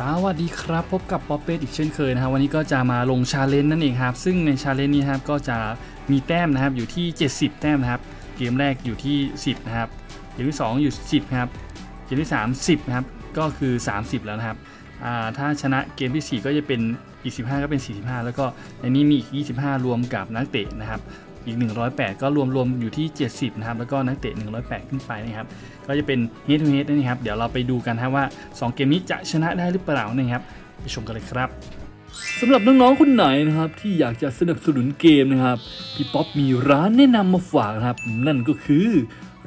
สวัสดีครับ พบกับป๊อปเป้อีกเช่นเคยนะครับวันนี้ก็จะมาลงชาเลนจ์นั่นเองครับ ซึ่งในชาเลนจ์นี้ครับก็จะมีแต้มนะครับอยู่ที่ 70 แต้มนะครับ เกมแรกอยู่ที่ 10 นะครับ เกมที่ 2 อยู่ 10 ครับ เกมที่ 3 10 นะครับ ก็คือ 30 แล้วนะครับถ้าชนะเกมที่ 4 ก็จะเป็นอีก 15 ก็เป็น 45 แล้วก็ในนี้มีอีก 25 รวมกับนักเตะนะครับ อีก 108 ก็รวมรวมอยู่ที่ 70 นะครับ แล้วก็นักเตะ 108 ขึ้นไปนะครับ ก็จะเป็น head to head นะครับ เดี๋ยวเราไปดูกันครับว่า 2 เกมนี้จะชนะได้หรือเปล่านะครับ ไปชมกันเลยครับสำหรับน้องๆคนไหนนะครับที่อยากจะสนับสนุนเกมนะครับพี่ป๊อปมีร้านแนะนำมาฝากนะครับ นั่นก็คือ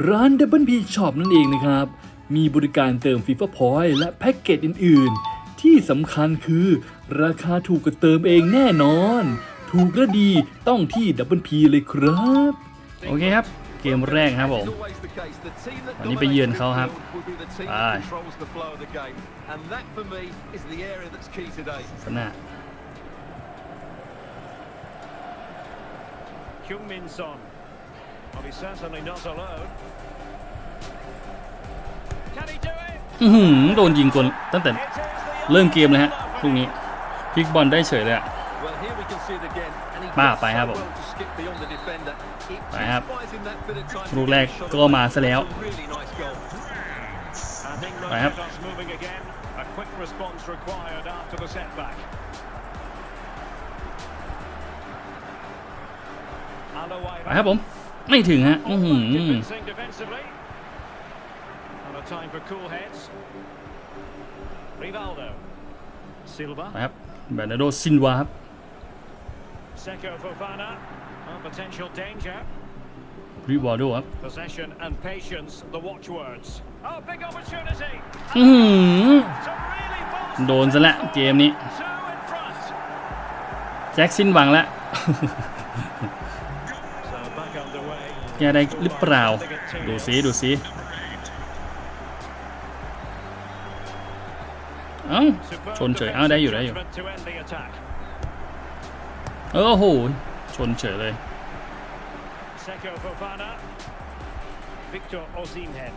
ร้าน Double P Shop นั่นเองนะครับ มีบริการเติม FIFA Point และแพ็กเกจอื่น ๆ ที่สำคัญคือราคาถูกกว่าเติมเองแน่นอน ถูกและดีต้องที่ Double P เลยครับ โอเคครับ เกมแรกครับผมวันนี้ไปเยือนเขาครับไปสนะ Kyung Min Son. Well, he's certainly not alone. Can he do it? อื้อหือโดนยิงกลตั้งแต่ It is the เริ่มเกมเลยฮะลูกนี้พลิกบอลได้เฉยเลยอะ ป้าไปครับผมไปไปคครัรับบลูลูกกแรแรกกก็ก็มามาซะแล้ว And England Right up. head-ons moving again. A quick response required after the setback. Alawai ไปครับผมไม่ถึงฮะอื้อหือ convincing defensively. And a time for cool heads. Rivaldo. Silva. ไปครับแบรนาโดซินวาครับ Seko Fofana. Oh, potential danger. ริวอลโดครับ Possession and patience, the watchwords. Oh, big opportunity. อื้อหือ To really bolster โดนซะและเกมนี้ two in front. แจ็คสิ้นหวังแล้ว So back underway. แกได้หรือเปล่า ดูซิดูซิเอ้า Superb ชนเฉยเอ้าได้อยู่ได้อยู่ เออโอ้โหชนเฉยเลย Seko Fofana. Victor Osimhen.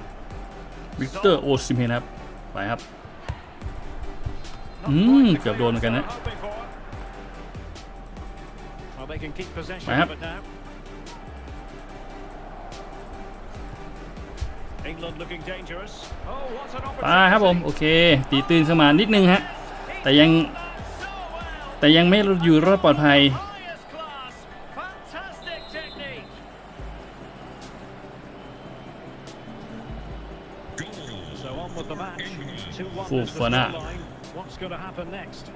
วิกเตอร์โอซิเมนครับ ไปครับ Not Mm, quite the เกือบโดนเหมือนกันนะ clearance they were hoping for. Well, they can keep possession Right up. of it now. England looking dangerous. Oh, what an ไปครับผม โอ opportunity. เค ตีตื่นขึ้นมานิดนึงฮะ แต่ยัง So well. แต่ยังไม่อยู่รอดปลอดภัย with the match. 2-1 is the Fofana. scoreline. What's going to happen next?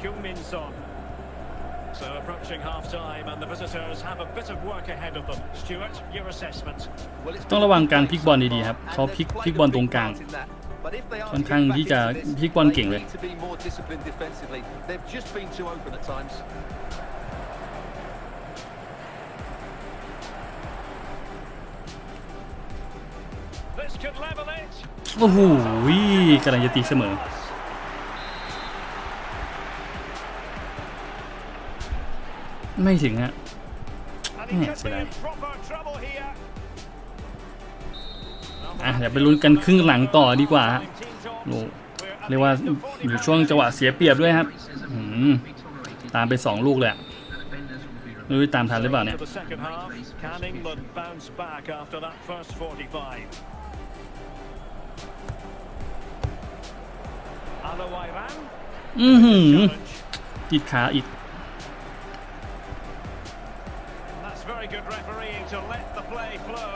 Kyung Min Son. So approaching half time, and the visitors have a bit of work ahead of them. Stuart, your assessment. ต้องระวังการพลิกบอลดีๆครับเขาพลิกพลิกบอลตรงกลาง ค่อนข้างที่จะพลิกบอลเก่งเลย โอ้โหกำลังจะตีเสมอ ไม่ถึงฮะ And he Yeah, could so be in that- proper trouble here. อะเดี๋ยวไปลุ้นกันครึ่งหลังต่อดีกว่าฮะโอ้เรียกว่าอยู่ช่วงจังหวะเสียเปรียบด้วยครับอืมตามไปสองลูกเลยอะไม่รู้จะตามทันหรือเปล่าเนี่ย อือหือ Challenge. ติดขาอีก That's very good refereeing to let the play flow.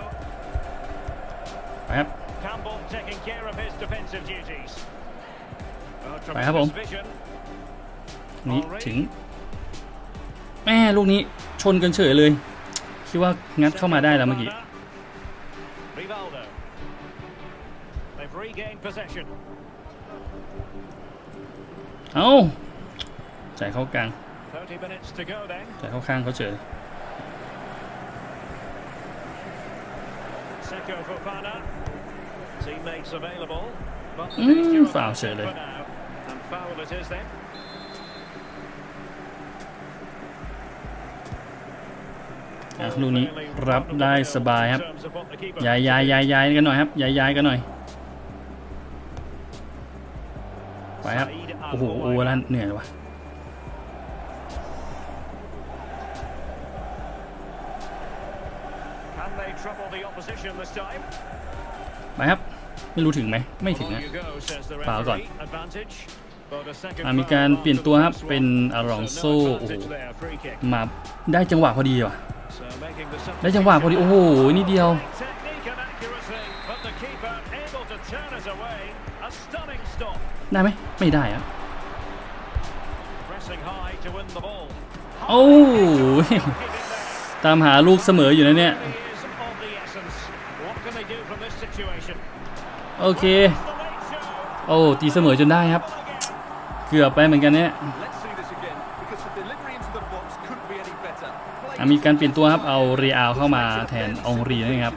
ไปครับ Campbell taking care of his defensive duties. Oh, Phải hả bông? tremendous vision. นี่ถึง แม่ลูกนี้ชนกันเฉยเลย คิดว่างัดเข้ามาได้แล้วเมื่อกี้ Rivaldo. They've regained possession. เอ้าจ่ายเข้ากลาง30 minutes to go then. จ่ายเข้าข้างเขาเฉย Seko Fofana. Teammates available. But the Mm, danger of foul that surely. for now. And foul it is then. ออะลูกนี้รับได้สบายครับย้ายย้ายย้ายย้ายกันหน่อยครับย้ายย้ายกันหน่อยไปครับ โอ้โหโอ้แล้วเหนื่อยเลยวะ Can they trouble the opposition this time? ไปครับ ไม่รู้ถึงไหมไม่ถึง On นะ you go, says the ฟาวก่อน referee. Advantage. But a second อะมีการ foul เปลี่ยนตัวครับ after the เป็น first อารอง one. โซ So โอ้ no โห advantage there, free kick. มาได้จังหวะพอดีว่ะ So making the ได้จังหวะพอดี โอ้โห นี่เดียว Technique and accuracy, but the keeper able to turn us away. A stunning stop. ได้ไหมไม่ได้อะ Pressing โอ้ตามหาลูกเสมออยู่นะเนี่ย โอเค โอ้ ตีเสมอจนได้ครับ เกือบไปเหมือนกันเนี่ยมีการเปลี่ยนตัวครับ เอาเรียลเข้ามาแทนองรีนะครับ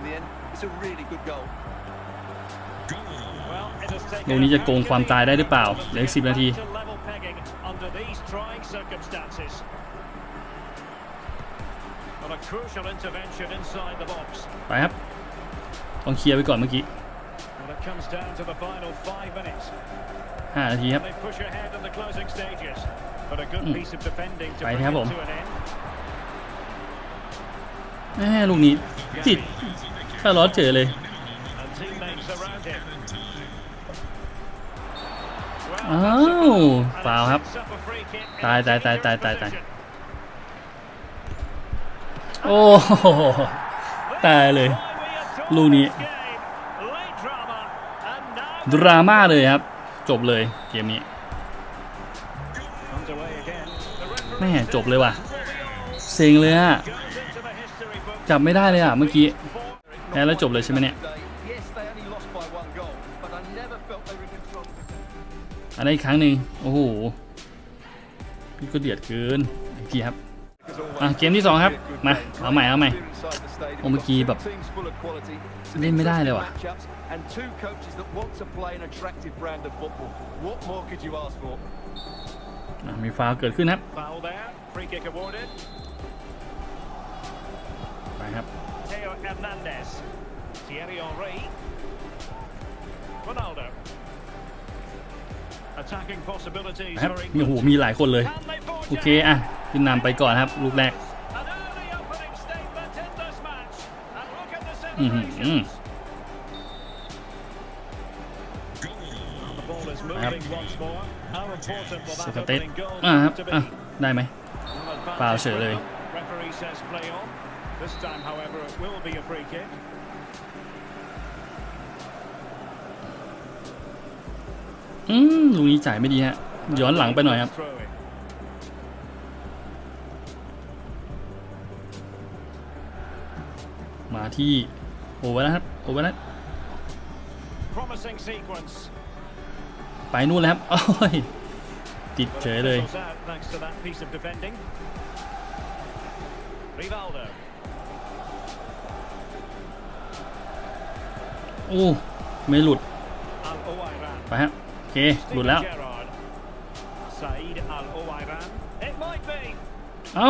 ลูกนี้จะโกงความตายได้หรือเปล่า เหลืออีกสิบนาที ไปครับต้องเคลียร์ไปก่อนเมื่อกี้ And it comes down to the final five minutes. 5นาทีครับ They push ahead in the closing stages. But a good Mm. piece of defending to ไป bring ครั it บผม to an end. แม่ลูกนี้ติดถ้าร้อนเฉยเลย And teammates around him. อ้าวฟาวครับ Sets up a free kick in ตาย a ตายตายตาย dangerous ตายตาย position. โอ้โหตายเลย ลูกนี้ ดราม่าเลยครับ จบเลยเกมนี้แม่จบเลยว่ะ เซ็งเลยฮะจับไม่ได้เลยอะเมื่อกี้แพ้แล้วจบเลยใช่ไหมเนี่ยอันนี้อีกครั้งหนึ่งโอ้โหพี่ก็เดือดเกินอกทีครับ่ะเกมที่สองครับมาเอาใหม่เอาใหม่โอเมื่อกี้แบบเล่นไม่ได้เลยว่ะมีฟาวเกิดขึ้นครับไปครับครับมีโหมีหลายคนเลย โอเค อะ ขึ้นนำไปก่อนครับ ลูกแรกครับสกเตตอ่าครับอะได้ไหมเปล่าเฉยเลยอืมลุงนี้จ่ายไม่ดีฮะ ย้อนหลังไปหน่อยครับ มาที่โอเวอร์นะครับโอเวอร์นะ Promising sequence. ไปนู่นแล้วครับโอ้ยติด But เฉย it เลย fizzles out thanks to that piece of defending. Rivaldo. โอ้ไม่หลุด Al Owairan. ไปฮะโอเคหลุดแล้ว Steven Gerrard. Saeed Al Owairan. It might be. เอ้า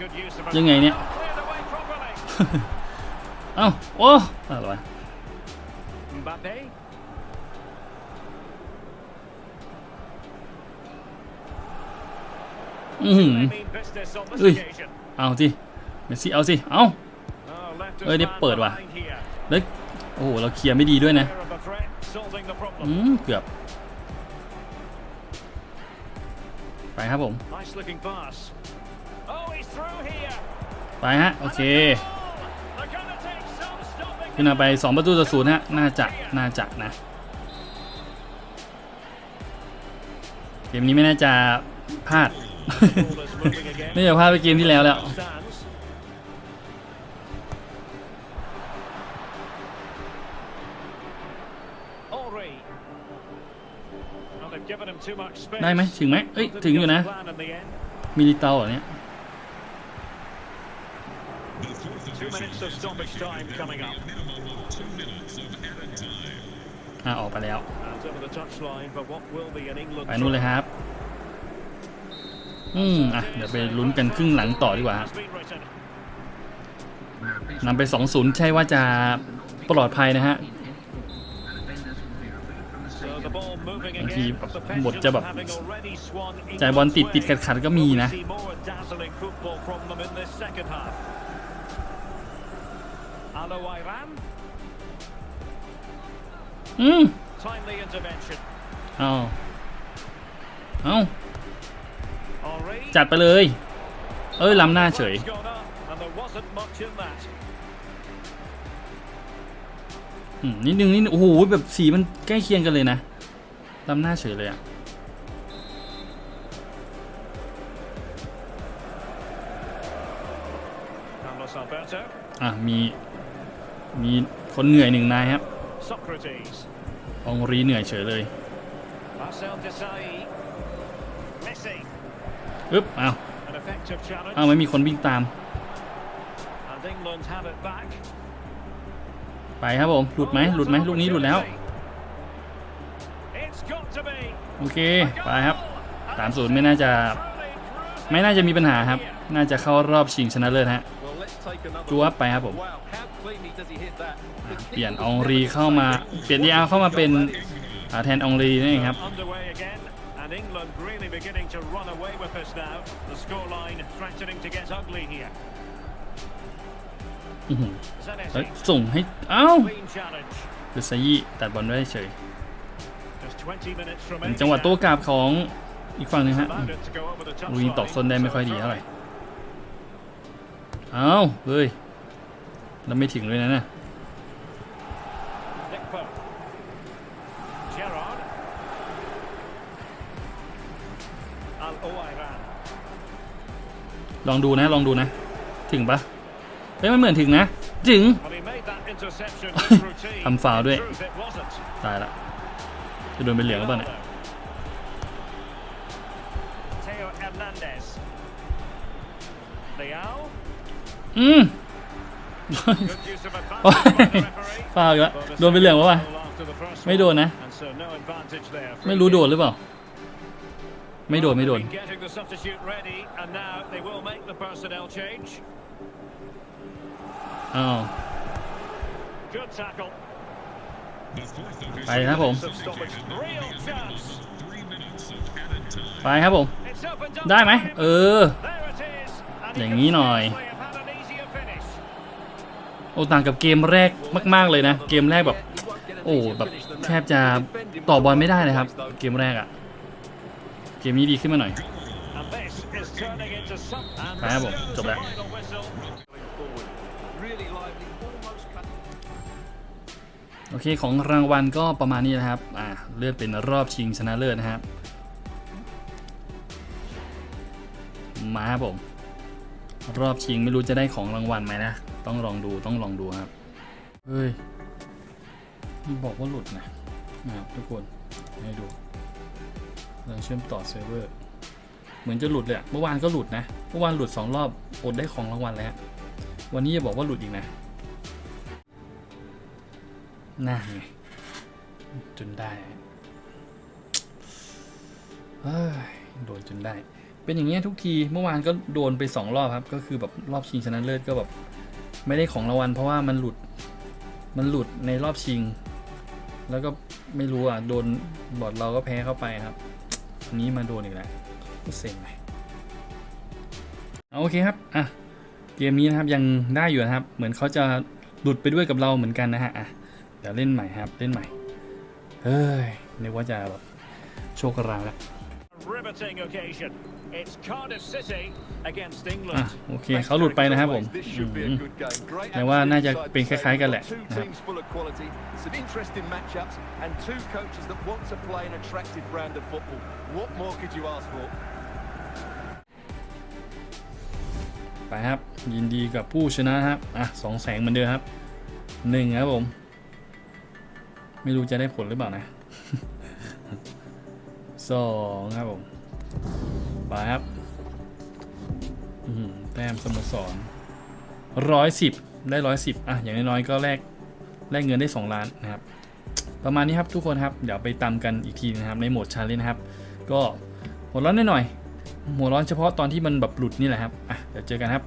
Good use of ยังไงเนี่ย Cleared away properly. เอ้าโอ้อะไรวะ Mbappe. อือหือ They mean business on this Ui. occasion. เอาสิเมสซี่เอาสิเอา Oh, left his Ơi, đi man bợt ว่ะ behind here. แล้วโอ้โหเราเคลียร์ไม่ดีด้วยนะ Aware of the threat, solving the อื problem. มเกือบ ไปครับผม Nice looking pass. Oh, he's through here. ไปฮะ โอเค ขึ้นมาไป 2 ประตูต่อศูนย์ฮะน่าจะน่าจะนะเกมนี้ไม่น่าจะพลาด Ball is moving again. น่าจะพลาดไปเกมที่แล้วแล้วได้ไหมถึงไหมเอ้ย ถึงอยู่นะ มิลิเตาเหรอเนี่ย Two minutes of stoppage time coming up. อะออกไปแล้ว And over the touchline for what will be an England ไปนู่นเลยครับ อืมอะเดี๋ยวไปลุ้นกันครึ่งหลังต่อดีกว่าครับ Has been written. นำไป 2-0 ใช่ว่าจะปลอดภัยนะฮะ So the ball moving บางที again. แบบ The บทจะแบบ pendulum having already swung จ่ายบอลติดติดขัดขัดๆก็มีนะ See more dazzling football from them in this second half. Alo Iran, อืม timely intervention. เอาเอา Henri. จัดไปเลย เอ้ยล้ำหน้าเฉย Flags gone up, and there wasn't much in that. อืมนิดนึงนิดนึงโอ้โหแบบสีมันใกล้เคียงกันเลยนะล้ำหน้าเฉยเลยอะ Carlos Alberto, อะ มี มีคนเหนื่อยหนึ่งนายครับ Socrates, องรีเหนื่อยเฉยเลย Marcel Desailly, Messi. อึ๊บอ้าว An effective challenge. อ้าวไม่มีคนวิ่งตาม And England have it back. ไปครับผม หลุดไหมหลุดไหมลูกนี้หลุดแล้ว It's got to be. โอเค ไปครับ3-0ไม่น่าจะ ไม่น่าจะมีปัญหาครับ น่าจะเข้ารอบชิงชนะเลิศฮะ Well, let's take another จู look. อัพไปครับผม Wow, how cleanly does he hit that? อะเปลี่ยนอองรีเข้ามาเปลี่ยนดีอาเข้ามาเป็นอ่าแทนอองรีนั่นเองครับ Underway again, and England really beginning to run away with this now. The scoreline threatening to get ugly here. อื้อหือแล้ว Zanetti, ส่งให้ เอ้า clean challenge. เดซายี่ตัดบอลได้เฉย Just 20 minutes เป็น remaining. จังหวะโต้กลับของอีกฝั่งหนึง now. ฮะ Allowed it to go over the ลูกนี้ตอก touchline. ส้นได้ไม่ค่อยดีเท่าไหร่เเอาเฮ้ยแล้วไม่ถึงด้วยนะนะลองดูนะ ลองดูนะ ถึงปะเฮ้ยมันเหมือนถึงนะ ถึงทำฟาวด้วย ตายละ จะโดนเป็นเหลืองก็บ้างเนี่ย อืม Good use of โอ้ย advantage by the referee. ฟาวอีกแล้ว But a โดนเป็นเหลืองปะวะ second goal after the first ไม่โดน one, นะ and so no advantage there. ไม่รู้โดนหรือเปล่า ไม่โดนไม่โดน Been Getting the substitute ready, and now they will make the personnel change. อ้าว Good tackle. ไปครับผม Some stoppage. Real chance. ไปครับผม It's opened up ได้ไหม for him. เออ There it is. And he อย่าง could นี้หน่อย โอ้ต่างกับเกมแรกมาก ๆเลยนะ เกมแรกแบบ โอ้แบบแทบจะต่อบอลไม่ได้เลยครับ เกมแรกอะเกมนี้ดีขึ้นมาหน่อยครับผมจบแล้วโอเคของรางวัลก็ประมาณนี้นะครับ อ่าเลื่อนเป็นรอบชิงชนะเลิศนะครับ มาครับผม รอบชิงไม่รู้จะได้ของรางวัลไหมนะ ต้องลองดูต้องลองดูครับ เฮ้ยมันบอกว่าหลุดนะนะครับทุกคนให้ดูเราเชื่อมต่อเซิร์ฟเวอร์ เหมือนจะหลุดเลยอะเมื่อวานก็หลุดนะ เมื่อวานหลุดสองรอบ อดได้ของรางวัลแล้ว วันนี้จะบอกว่าหลุดอีกนะ น่าไง จนได้เฮ้ยโดนจนได้ เป็นอย่างเงี้ยทุกที เมื่อวานก็โดนไปสองรอบครับ ก็คือแบบรอบชิงชนะเลิศก็แบบ ไม่ได้ของรางวัลเพราะว่ามันหลุด มันหลุดในรอบชิง แล้วก็ไม่รู้อะ โดนบอดเราก็แพ้เข้าไปครับอันนี้มาโดนอีกแล้วก็เซ็งไปเอาโอเคครับ อะ เกมนี้นะครับยังได้อยู่นะครับ เหมือนเขาจะหลุดไปด้วยกับเราเหมือนกันนะฮะ อะ เดี๋ยวเล่นใหม่ครับ เล่นใหม่ เฮ้ยนึกว่าจะแบบโชคร้ายแล้ว A riveting occasion. It's Cardiff City against อะ England. โอเคเขาหลุดไปนะครับผม This should be อื a ม good game. Great แต่ว่าน่าจะ atmosphere เป็นคล้ายๆกันแหละ Two นะครับ teams full of quality, some interesting matchups, and two coaches that want to play an attractive brand of football. What more could you ask for? ไปครับ ยินดีกับผู้ชนะครับอะสองแสงเหมือนเดิมครับหนึ่งครับผม ไม่รู้จะได้ผลหรือเปล่านะสองครับผมไปครั บอื้อหือแต้มสโมสรร้อยสิบได้ร้อยสิบอะ อย่างน้อยๆก็แลกแลกเงินได้ 2 ล้านนะครับ ประมาณนี้ครับทุกคนครับ เดี๋ยวไปตามกันอีกทีนะครับ ในโหมดชาเลนนะครับ ก็หัวร้อนหน่อยๆหัวร้อนเฉพาะตอนที่มันแบบหลุดนี่แหละครับ อะ เดี๋ยวเจอกันครับ